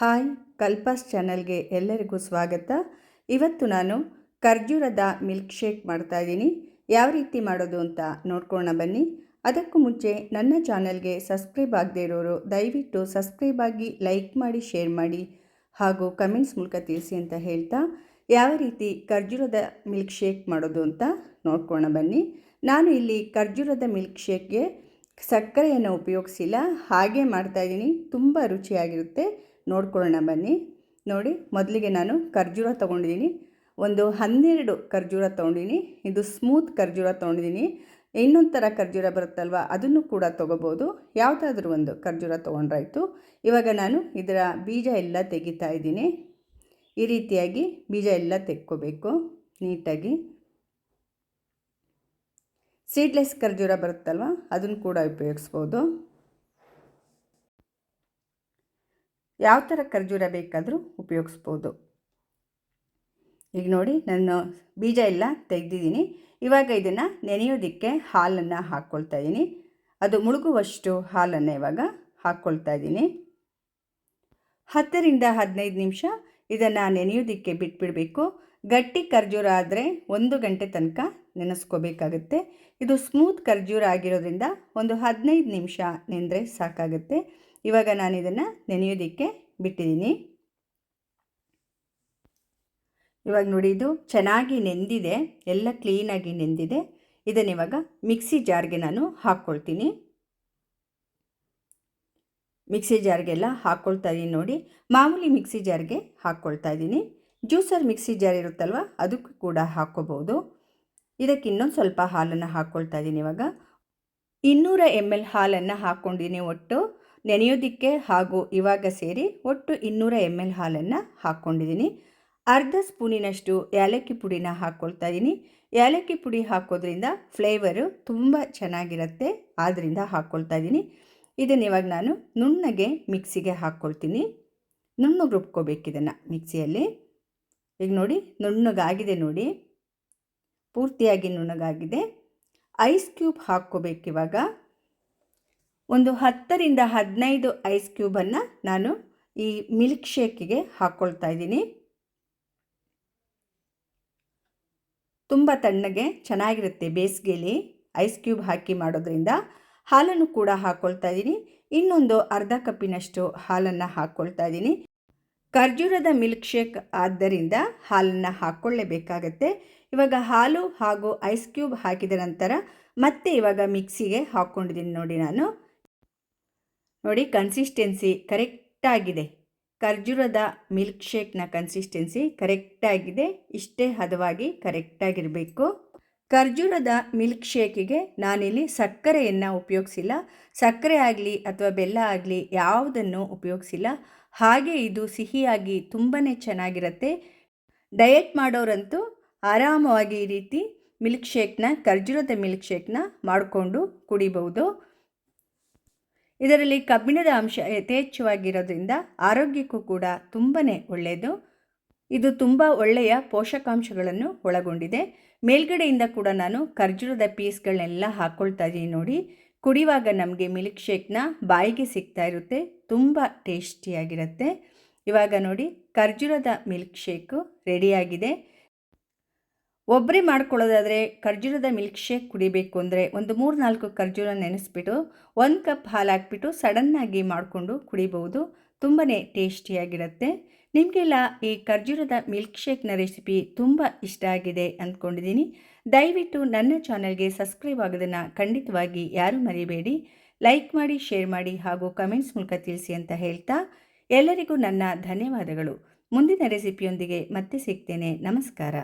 Hi ಕಲ್ಪಾಸ್ ಚಾನಲ್ಗೆ ಎಲ್ಲರಿಗೂ ಸ್ವಾಗತ. ಇವತ್ತು ನಾನು ಖರ್ಜೂರದ ಮಿಲ್ಕ್ ಶೇಕ್ ಮಾಡ್ತಾಯಿದ್ದೀನಿ ಯಾವ ರೀತಿ ಮಾಡೋದು ಅಂತ ನೋಡ್ಕೊಳ್ಳೋಣ ಬನ್ನಿ. ಅದಕ್ಕೂ ಮುಂಚೆ ನನ್ನ ಚಾನಲ್ಗೆ ಸಬ್ಸ್ಕ್ರೈಬ್ ಆಗದೇ ಇರೋರು ದಯವಿಟ್ಟು ಸಬ್ಸ್ಕ್ರೈಬ್ ಆಗಿ ಲೈಕ್ ಮಾಡಿ, ಶೇರ್ ಮಾಡಿ ಹಾಗೂ ಕಮೆಂಟ್ಸ್ ಮೂಲಕ ತಿಳಿಸಿ ಅಂತ ಹೇಳ್ತಾ ಯಾವ ರೀತಿ ಖರ್ಜೂರದ ಮಿಲ್ಕ್ ಶೇಕ್ ಮಾಡೋದು ಅಂತ ನೋಡ್ಕೊಳ್ಳೋಣ ಬನ್ನಿ. ನಾನು ಇಲ್ಲಿ ಖರ್ಜೂರದ ಮಿಲ್ಕ್ ಶೇಕ್ಗೆ ಸಕ್ಕರೆಯನ್ನು ಉಪಯೋಗಿಸಿಲ್ಲ. ಹಾಗೆ ಮಾಡ್ತಾಯಿದ್ದೀನಿ ತುಂಬ ರುಚಿಯಾಗಿರುತ್ತೆ. ನೋಡ್ಕೊಳ್ಳೋಣ ಬನ್ನಿ. ನೋಡಿ, ಮೊದಲಿಗೆ ನಾನು ಖರ್ಜೂರ ತೊಗೊಂಡಿದ್ದೀನಿ. ಒಂದು ಹನ್ನೆರಡು ಖರ್ಜೂರ ತೊಗೊಂಡಿದ್ದೀನಿ. ಇದು ಸ್ಮೂತ್ ಖರ್ಜೂರ ತೊಗೊಂಡಿದ್ದೀನಿ. ಇನ್ನೊಂದು ಥರ ಖರ್ಜೂರ ಬರುತ್ತಲ್ವ, ಅದನ್ನು ಕೂಡ ತೊಗೋಬೋದು. ಯಾವುದಾದ್ರೂ ಒಂದು ಖರ್ಜೂರ ತೊಗೊಂಡ್ರಾಯಿತು. ಇವಾಗ ನಾನು ಇದರ ಬೀಜ ಎಲ್ಲ ತೆಗಿತಾ ಇದ್ದೀನಿ. ಈ ರೀತಿಯಾಗಿ ಬೀಜ ಎಲ್ಲ ತೆಕ್ಕೋಬೇಕು, ನೀಟಾಗಿ. ಸೀಡ್ಲೆಸ್ ಖರ್ಜೂರ ಬರುತ್ತಲ್ವ, ಅದನ್ನು ಕೂಡ ಉಪಯೋಗಿಸ್ಬೋದು. ಯಾವ ಥರ ಖರ್ಜೂರ ಬೇಕಾದರೂ ಉಪಯೋಗಿಸ್ಬೋದು. ಈಗ ನೋಡಿ, ನಾನು ಬೀಜ ಎಲ್ಲ ತೆಗೆದಿದ್ದೀನಿ. ಇವಾಗ ಇದನ್ನು ನೆನೆಯೋದಕ್ಕೆ ಹಾಲನ್ನು ಹಾಕ್ಕೊಳ್ತಾ ಇದ್ದೀನಿ. ಅದು ಮುಳುಗುವಷ್ಟು ಹಾಲನ್ನು ಇವಾಗ ಹಾಕ್ಕೊಳ್ತಾ ಇದ್ದೀನಿ. ಹತ್ತರಿಂದ ಹದಿನೈದು ನಿಮಿಷ ಇದನ್ನು ನೆನೆಯೋದಕ್ಕೆ ಬಿಟ್ಬಿಡಬೇಕು. ಗಟ್ಟಿ ಖರ್ಜೂರ ಆದರೆ ಒಂದು ಗಂಟೆ ತನಕ ನೆನೆಸ್ಕೋಬೇಕಾಗುತ್ತೆ. ಇದು ಸ್ಮೂತ್ ಖರ್ಜೂರ ಆಗಿರೋದ್ರಿಂದ ಒಂದು ಹದಿನೈದು ನಿಮಿಷ ನೆಂದರೆ ಸಾಕಾಗುತ್ತೆ. ಇವಾಗ ನಾನು ಇದನ್ನು ನೆನೆಯೋದಕ್ಕೆ ಬಿಟ್ಟಿದ್ದೀನಿ. ಇವಾಗ ನೋಡಿ, ಇದು ಚೆನ್ನಾಗಿ ನೆಂದಿದೆ, ಎಲ್ಲ ಕ್ಲೀನಾಗಿ ನೆಂದಿದೆ. ಇದನ್ನು ಇವಾಗ ಮಿಕ್ಸಿ ಜಾರ್ಗೆ ನಾನು ಹಾಕ್ಕೊಳ್ತೀನಿ. ಮಿಕ್ಸಿ ಜಾರ್ಗೆಲ್ಲ ಹಾಕ್ಕೊಳ್ತಾ ಇದ್ದೀನಿ ನೋಡಿ, ಮಾಮೂಲಿ ಮಿಕ್ಸಿ ಜಾರ್ಗೆ ಹಾಕ್ಕೊಳ್ತಾ ಇದ್ದೀನಿ ಜ್ಯೂಸರ್ ಮಿಕ್ಸಿ ಜಾರ್ ಇರುತ್ತಲ್ವ, ಅದಕ್ಕೂ ಕೂಡ ಹಾಕ್ಕೋಬೋದು. ಇದಕ್ಕೆ ಇನ್ನೊಂದು ಸ್ವಲ್ಪ ಹಾಲನ್ನು ಹಾಕ್ಕೊಳ್ತಾ ಇದ್ದೀನಿ ಇವಾಗ. ಇನ್ನೂರ ಎಂ ಎಲ್ ಹಾಲನ್ನು ಹಾಕ್ಕೊಂಡಿದ್ದೀನಿ ಒಟ್ಟು. ನೆನೆಯೋದಕ್ಕೆ ಹಾಗೂ ಇವಾಗ ಸೇರಿ ಒಟ್ಟು ಇನ್ನೂರ ಎಂ ಎಲ್ ಹಾಲನ್ನು ಹಾಕ್ಕೊಂಡಿದ್ದೀನಿ. ಅರ್ಧ ಸ್ಪೂನಿನಷ್ಟು ಏಲಕ್ಕಿ ಪುಡಿನ ಹಾಕ್ಕೊಳ್ತಾ ಇದ್ದೀನಿ ಏಲಕ್ಕಿ ಪುಡಿ ಹಾಕೋದ್ರಿಂದ ಫ್ಲೇವರು ತುಂಬ ಚೆನ್ನಾಗಿರುತ್ತೆ ಆದ್ದರಿಂದ ಹಾಕ್ಕೊಳ್ತಾ ಇದ್ದೀನಿ ಇದನ್ನು ಇವಾಗ ನಾನು ನುಣ್ಣಗೆ ಮಿಕ್ಸಿಗೆ ಹಾಕ್ಕೊಳ್ತೀನಿ. ನುಣ್ಣಗೆ ರುಬ್ಕೋಬೇಕು ಇದನ್ನು ಮಿಕ್ಸಿಯಲ್ಲಿ. ಈಗ ನೋಡಿ, ನುಣ್ಣಗಾಗಿದೆ ನೋಡಿ. ಪೂರ್ತಿಯಾಗಿ ನುಣ್ಣಗಾಗಿದೆ. ಐಸ್ ಕ್ಯೂಬ್ ಹಾಕ್ಕೋಬೇಕು ಇವಾಗ. ಒಂದು ಹತ್ತರಿಂದ ಹದಿನೈದು ಐಸ್ ಕ್ಯೂಬನ್ನು ನಾನು ಈ ಮಿಲ್ಕ್ ಶೇಕಿಗೆ ಹಾಕ್ಕೊಳ್ತಾ ಇದ್ದೀನಿ. ತುಂಬ ತಣ್ಣಗೆ ಚೆನ್ನಾಗಿರುತ್ತೆ ಬೇಸಿಗೆಯಲ್ಲಿ ಐಸ್ ಕ್ಯೂಬ್ ಹಾಕಿ ಮಾಡೋದ್ರಿಂದ. ಹಾಲನ್ನು ಕೂಡ ಹಾಕ್ಕೊಳ್ತಾ ಇದ್ದೀನಿ. ಇನ್ನೊಂದು ಅರ್ಧ ಕಪ್ಪಿನಷ್ಟು ಹಾಲನ್ನು ಹಾಕ್ಕೊಳ್ತಾ ಇದ್ದೀನಿ. ಖರ್ಜೂರದ ಮಿಲ್ಕ್ ಶೇಕ್ ಆದ್ದರಿಂದ ಹಾಲನ್ನು ಹಾಕ್ಕೊಳ್ಳೇಬೇಕಾಗತ್ತೆ ಇವಾಗ ಹಾಲು ಹಾಗೂ ಐಸ್ ಕ್ಯೂಬ್ ಹಾಕಿದ ನಂತರ ಮತ್ತೆ ಇವಾಗ ಮಿಕ್ಸಿಗೆ ಹಾಕ್ಕೊಂಡಿದ್ದೀನಿ ನೋಡಿ ನಾನು. ನೋಡಿ ಕನ್ಸಿಸ್ಟೆನ್ಸಿ ಕರೆಕ್ಟಾಗಿದೆ ಖರ್ಜೂರದ ಮಿಲ್ಕ್ ಶೇಕ್ನ ಕನ್ಸಿಸ್ಟೆನ್ಸಿ ಕರೆಕ್ಟಾಗಿದೆ ಇಷ್ಟೇ ಹದವಾಗಿ ಕರೆಕ್ಟಾಗಿರಬೇಕು ಖರ್ಜೂರದ ಮಿಲ್ಕ್ ಶೇಕಿಗೆ ನಾನಿಲ್ಲಿ ಸಕ್ಕರೆಯನ್ನು ಉಪಯೋಗಿಸಿಲ್ಲ. ಸಕ್ಕರೆ ಆಗಲಿ ಅಥವಾ ಬೆಲ್ಲ ಆಗಲಿ ಯಾವುದನ್ನು ಉಪಯೋಗಿಸಿಲ್ಲ. ಹಾಗೆ ಇದು ಸಿಹಿಯಾಗಿ ತುಂಬಾ ಚೆನ್ನಾಗಿರುತ್ತೆ. ಡಯಟ್ ಮಾಡೋರಂತೂ ಆರಾಮವಾಗಿ ಈ ರೀತಿ ಮಿಲ್ಕ್ ಶೇಕ್ನ ಖರ್ಜೂರದ ಮಿಲ್ಕ್ ಶೇಕ್ನ ಮಾಡಿಕೊಂಡು ಕುಡಿಬಹುದು. ಇದರಲ್ಲಿ ಕಬ್ಬಿಣದ ಅಂಶ ಯಥೇಚ್ಛವಾಗಿರೋದ್ರಿಂದ ಆರೋಗ್ಯಕ್ಕೂ ಕೂಡ ತುಂಬಾ ಒಳ್ಳೆಯದು ಇದು ತುಂಬ ಒಳ್ಳೆಯ ಪೋಷಕಾಂಶಗಳನ್ನು ಒಳಗೊಂಡಿದೆ. ಮೇಲ್ಗಡೆಯಿಂದ ಕೂಡ ನಾನು ಖರ್ಜೂರದ ಪೀಸ್ಗಳನ್ನೆಲ್ಲ ಹಾಕ್ಕೊಳ್ತಾ ಇದ್ದೀನಿ ನೋಡಿ. ಕುಡಿಯುವಾಗ ನಮಗೆ ಮಿಲ್ಕ್ ಶೇಕ್ನ ಬಾಯಿಗೆ ಸಿಗ್ತಾ ಇರುತ್ತೆ. ತುಂಬ ಟೇಸ್ಟಿಯಾಗಿರುತ್ತೆ. ಇವಾಗ ನೋಡಿ, ಖರ್ಜೂರದ ಮಿಲ್ಕ್ ಶೇಕು ರೆಡಿಯಾಗಿದೆ. ಒಬ್ಬರೇ ಮಾಡ್ಕೊಳ್ಳೋದಾದರೆ ಖರ್ಜೂರದ ಮಿಲ್ಕ್ ಶೇಕ್ ಕುಡಿಬೇಕು ಅಂದರೆ ಒಂದು ಮೂರು ನಾಲ್ಕು ಖರ್ಜೂರ ನೆನೆಸ್ಬಿಟ್ಟು, ಒಂದು ಕಪ್ ಹಾಲು ಹಾಕ್ಬಿಟ್ಟು ಸಡನ್ನಾಗಿ ಮಾಡಿಕೊಂಡು ಕುಡಿಬಹುದು. ತುಂಬಾ ಟೇಸ್ಟಿಯಾಗಿರುತ್ತೆ. ನಿಮಗೆಲ್ಲ ಈ ಖರ್ಜೂರದ ಮಿಲ್ಕ್ ಶೇಕ್ನ ರೆಸಿಪಿ ತುಂಬ ಇಷ್ಟ ಆಗಿದೆ ಅಂದ್ಕೊಂಡಿದ್ದೀನಿ ದಯವಿಟ್ಟು ನನ್ನ ಚಾನಲ್ಗೆ ಸಬ್ಸ್ಕ್ರೈಬ್ ಆಗೋದನ್ನು ಖಂಡಿತವಾಗಿ ಯಾರೂ ಮರಿಬೇಡಿ. ಲೈಕ್ ಮಾಡಿ, ಶೇರ್ ಮಾಡಿ ಹಾಗೂ ಕಮೆಂಟ್ಸ್ ಮೂಲಕ ತಿಳಿಸಿ ಅಂತ ಹೇಳ್ತಾ ಎಲ್ಲರಿಗೂ ನನ್ನ ಧನ್ಯವಾದಗಳು. ಮುಂದಿನ ರೆಸಿಪಿಯೊಂದಿಗೆ ಮತ್ತೆ ಸಿಗ್ತೇನೆ. ನಮಸ್ಕಾರ.